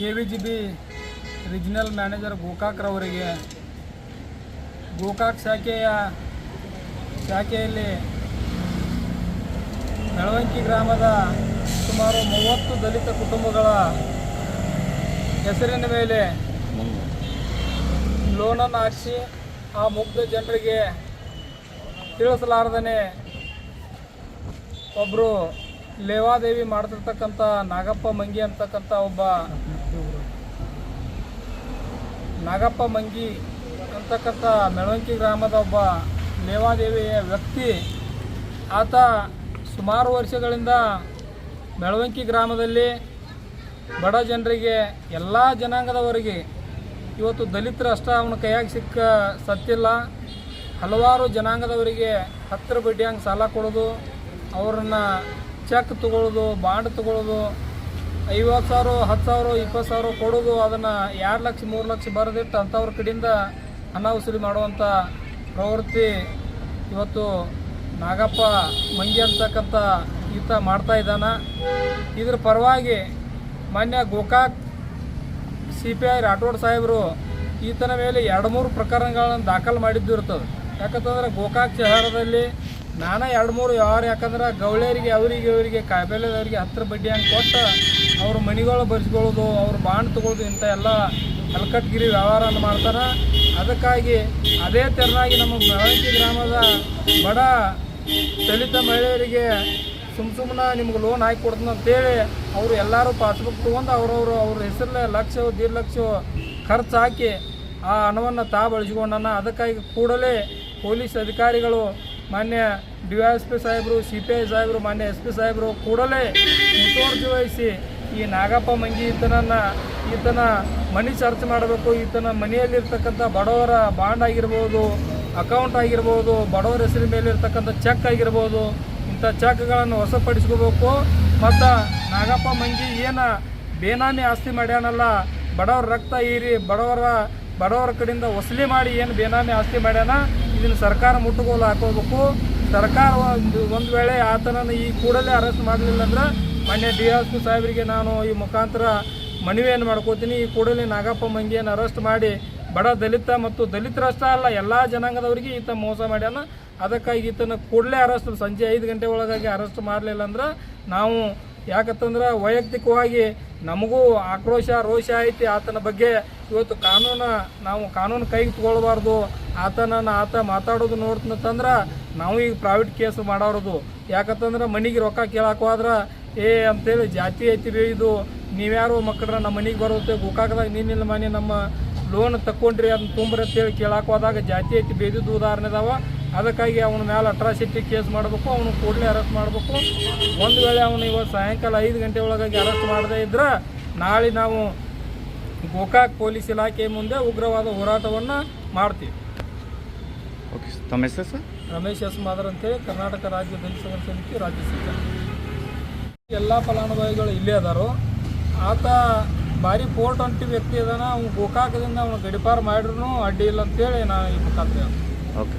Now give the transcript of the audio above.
K V G B regional manager ಗೋಕಾಕ್ರವರಿಗೆ Gokak ಶಾಖೆಯ ಶಾಖೆಯಲ್ಲಿ ಬೆಳವಂಕಿ ಗ್ರಾಮದ ಸುಮಾರು ಮೂವತ್ತು ದಲಿತ ಕುಟುಂಬಗಳ ಹೆಸರಿನ ಮೇಲೆ ಲೋನನ್ನು ಹಾಕಿಸಿ ಆ ಮುಗ್ಧ ಜನರಿಗೆ ತಿಳಿಸಲಾರ್ದೇ ಒಬ್ಬರು ಲೇವಾದೇವಿ ಮಾಡ್ತಿರ್ತಕ್ಕಂಥ ನಾಗಪ್ಪ ಮಂಗಿ ಅಂತಕ್ಕಂಥ ಒಬ್ಬ ನಾಗಪ್ಪ ಮಂಗಿ ಅಂತಕ್ಕಂಥ ಮೆಳವಂಕಿ ಗ್ರಾಮದ ಒಬ್ಬ ಲೇವಾದೇವಿಯ ವ್ಯಕ್ತಿ, ಆತ ಸುಮಾರು ವರ್ಷಗಳಿಂದ ಮೆಳವಂಕಿ ಗ್ರಾಮದಲ್ಲಿ ಬಡ ಜನರಿಗೆ, ಎಲ್ಲ ಜನಾಂಗದವರಿಗೆ ಇವತ್ತು ದಲಿತರು ಅಷ್ಟ ಅವನ ಕೈಯಾಗ ಸಿಕ್ಕ ಸತ್ತಿಲ್ಲ. ಹಲವಾರು ಜನಾಂಗದವರಿಗೆ ಹತ್ತಿರ ಬಡ್ಡಿ ಹಂಗೆ ಸಾಲ ಕೊಡೋದು, ಅವ್ರನ್ನ ಚೆಕ್ ತಗೊಳ್ಳೋದು ಬಾಂಡ್ ತಗೊಳ್ಳೋದು ಐವತ್ತು ಸಾವಿರ, ಹತ್ತು ಸಾವಿರ, ಇಪ್ಪತ್ತು ಸಾವಿರ ಕೊಡೋದು ಅದನ್ನು ಎರಡು ಲಕ್ಷ, ಮೂರು ಲಕ್ಷ ಬರೆದಿಟ್ಟು ಅಂಥವ್ರ ಕಡೆಯಿಂದ ಹಣ ವಸೂಲಿ ಮಾಡುವಂಥ ಪ್ರವೃತ್ತಿ ಇವತ್ತು ನಾಗಪ್ಪ ಮಂಗಿ ಅಂತಕ್ಕಂಥ ಈತ ಮಾಡ್ತಾ ಇದ್ದಾನೆ. ಇದ್ರ ಪರವಾಗಿ ಮಾನ್ಯ Gokak C P I Rathod ಸಾಹೇಬರು ಈತನ ಮೇಲೆ ಎರಡು, ಮೂರು ಪ್ರಕರಣಗಳನ್ನು ದಾಖಲು ಮಾಡಿದ್ದು ಇರ್ತದೆ. ಯಾಕಂತಂದ್ರೆ ಗೋಕಾಕ್ ಶಹರದಲ್ಲಿ ನಾನಾ ಎರಡು ಮೂರು ವ್ಯವಹಾರ ಯಾಕಂದ್ರೆ ಗೌಳಿಯರಿಗೆ, ಅವರಿಗೆ, ಇವರಿಗೆ ಕಾಯಿಲೆದವರಿಗೆ ಹತ್ತಿರ ಬಡ್ಡಿ ಹಂಗೆ ಕೊಟ್ಟು ಅವ್ರ ಮನೆಗಳು ಬರ್ಸ್ಕೊಳ್ಳೋದು, ಅವ್ರ ಬಾಂಡ್ ತೊಗೊಳ್ಳೋದು ಇಂಥ ಎಲ್ಲ ಕಲ್ಕಟ್ಗಿರಿ ವ್ಯವಹಾರ ಮಾಡ್ತಾರೆ. ಅದಕ್ಕಾಗಿ ಅದೇ ತೆರನಾಗಿ ನಮ್ಮ ಮೆಳಂಕಿ ಗ್ರಾಮದ ಬಡ ದಲಿತ ಮಹಿಳೆಯರಿಗೆ ಸುಮ್ ಸುಮ್ಮನೆ ನಿಮ್ಗೆ ಲೋನ್ ಹಾಕಿ ಕೊಡ್ತೀನಿ ಅಂತೇಳಿ ಅವರು ಎಲ್ಲರೂ ಪಾಸ್ಬುಕ್ ತೊಗೊಂಡು ಅವ್ರವ್ರು ಅವ್ರ ಹೆಸರಲ್ಲೇ ಲಕ್ಷ ದೀಡ್ ಲಕ್ಷ ಖರ್ಚು ಹಾಕಿ ಆ ಹಣವನ್ನು ತಾ ಬಳಸ್ಕೊಂಡನ ಅದಕ್ಕಾಗಿ ಕೂಡಲೇ ಪೊಲೀಸ್ ಅಧಿಕಾರಿಗಳು ಮಾನ್ಯ ಡಿ ವೈ ಎಸ್ ಪಿ ಸಾಹೇಬರು, ಸಿ ಪಿ ಐ ಸಾಹೇಬರು, ಮಾನ್ಯ ಎಸ್ ಪಿ ಸಾಹೇಬರು ಕೂಡಲೇ ಮುತುವರ್ಜಿ ವಹಿಸಿ ಈ ನಾಗಪ್ಪ ಮಂಗಿ ಈತನನ್ನು, ಈತನ ಮನಿ ಸರ್ಚ್ ಮಾಡಬೇಕು, ಈತನ ಮನೆಯಲ್ಲಿರ್ತಕ್ಕಂಥ ಬಡವರ ಬಾಂಡ್ ಆಗಿರ್ಬೋದು, ಅಕೌಂಟ್ ಆಗಿರ್ಬೋದು, ಬಡವರ ಹೆಸರಿನ ಮೇಲೆ ಇರ್ತಕ್ಕಂಥ ಚೆಕ್ ಆಗಿರ್ಬೋದು, ಇಂಥ ಚೆಕ್ಗಳನ್ನು ಹೊಸಪಡಿಸ್ಕೋಬೇಕು ಮತ್ತು ನಾಗಪ್ಪ ಮಂಗಿ ಏನು ಬೇನಾಮಿ ಆಸ್ತಿ ಮಾಡ್ಯಾನಲ್ಲ, ಬಡವರ ರಕ್ತ ಹೀರಿ ಬಡವರ ಬಡವರ ಕಡೆಯಿಂದ ವಸೂಲಿ ಮಾಡಿ ಏನು ಬೇನಾಮಿ ಆಸ್ತಿ ಮಾಡ್ಯಾನ, ಇದನ್ನು ಸರ್ಕಾರ ಮುಟ್ಟುಗೋಲು ಹಾಕೋಬೇಕು. ಸರ್ಕಾರ ಒಂದು ಒಂದು ವೇಳೆ ಆತನ ಈ ಕೂಡಲೇ ಅರೆಸ್ಟ್ ಮಾಡಲಿಲ್ಲ ಅಂದ್ರೆ ಮಾನ್ಯ ಡಿ ಎಸ್ ಪಿ ಸಾಹೇಬರಿಗೆ ನಾನು ಈ ಮುಖಾಂತರ ಮನವಿಯನ್ನು ಮಾಡ್ಕೋತೀನಿ. ಈ ಕೂಡಲೇ ನಾಗಪ್ಪ ಮಂಗಿಯನ್ನು ಅರೆಸ್ಟ್ ಮಾಡಿ, ಬಡ ದಲಿತ ಮತ್ತು ದಲಿತರಷ್ಟೇ ಅಲ್ಲ, ಎಲ್ಲ ಜನಾಂಗದವರಿಗೆ ಈತ ಮೋಸ ಮಾಡ್ಯಾನ. ಅದಕ್ಕಾಗಿ ಈತನ ಕೂಡಲೇ ಅರೆಸ್ಟ್ ಸಂಜೆ ಐದು ಗಂಟೆ ಒಳಗಾಗಿ ಅರೆಸ್ಟ್ ಮಾಡಲಿಲ್ಲ ಅಂದ್ರೆ ನಾವು ಯಾಕಂತಂದ್ರೆ ವೈಯಕ್ತಿಕವಾಗಿ ನಮಗೂ ಆಕ್ರೋಶ, ರೋಷ ಐತಿ ಆತನ ಬಗ್ಗೆ. ಇವತ್ತು ಕಾನೂನು, ನಾವು ಕಾನೂನು ಕೈಗೆ ತಗೊಳ್ಬಾರ್ದು. ಆತನನ್ನು ಆತ ಮಾತಾಡೋದು ನೋಡ್ತಂದ್ರೆ ನಾವು ಈಗ ಪ್ರೈವೇಟ್ ಕೇಸ್ ಮಾಡೋರದು ಯಾಕಂತಂದ್ರೆ ಮನೆಗೆ ರೊಕ್ಕ ಕೇಳಕ್ಕೆ ಹೋದ್ರೆ, ಏ, ಅಂತೇಳಿ ಜಾತಿ ಐತಿ ರೀ ಇದು. ನೀವ್ಯಾರು ಮಕ್ಕಳ್ರ ನಮ್ಮ ಮನೆಗೆ ಬರುತ್ತೆ ಗೋಕಾಕದಾಗ ನೀನಿಲ್ಲ ಮನೆ ನಮ್ಮ ಲೋನ್ ತಕ್ಕೊಂಡ್ರಿ, ಅದನ್ನ ತುಂಬ್ರಿ ಅಂತೇಳಿ ಕೇಳಕ್ಕೆ ಹೋದಾಗ ಜಾತಿ ಐತಿ ಬೇದಿದ್ದು ಉದಾಹರಣೆ ಅದಾವ ಅದಕ್ಕಾಗಿ ಅವನ ಮೇಲೆ ಅಟ್ರಾಸಿಟಿ ಕೇಸ್ ಮಾಡಬೇಕು ಅವನು ಕೂಡಲೇ ಅರೆಸ್ಟ್ ಮಾಡಬೇಕು. ಒಂದು ವೇಳೆ ಅವನು ಇವತ್ತು ಸಾಯಂಕಾಲ ಐದು ಗಂಟೆ ಒಳಗಾಗಿ ಅರೆಸ್ಟ್ ಮಾಡದೇ ಇದ್ರೆ ನಾಳೆ ನಾವು ಗೋಕಾಕ್ ಪೊಲೀಸ್ ಇಲಾಖೆ ಮುಂದೆ ಉಗ್ರವಾದ ಹೋರಾಟವನ್ನು ಮಾಡ್ತೀವಿ. ಓಕೆ ತಮ್ಮ S sir Ramesh S Madar ಅಂತೇಳಿ ಕರ್ನಾಟಕ ರಾಜ್ಯ ದಲಿತ ಸಂಘರ್ಷ ಸಮಿತಿ ರಾಜ್ಯ ಸರ್ಕಾರ. ಎಲ್ಲ ಫಲಾನುಭವಿಗಳು ಇಲ್ಲೇ ಅದಾರು. ಆತ ಭಾರಿ ಪೋರ್ಟ್ ಅಂಟಿ ವ್ಯಕ್ತಿ ಅದಾನ. ಅವ್ನು ಗೋಕಾಕದಿಂದ ಅವನು ಗಡಿಪಾರು ಮಾಡಿದ್ರು. ಅಡ್ಡಿ ಇಲ್ಲ ಅಂತೇಳಿ ನಾನು ಈ ಮುಖಾಂತರ ಓಕೆ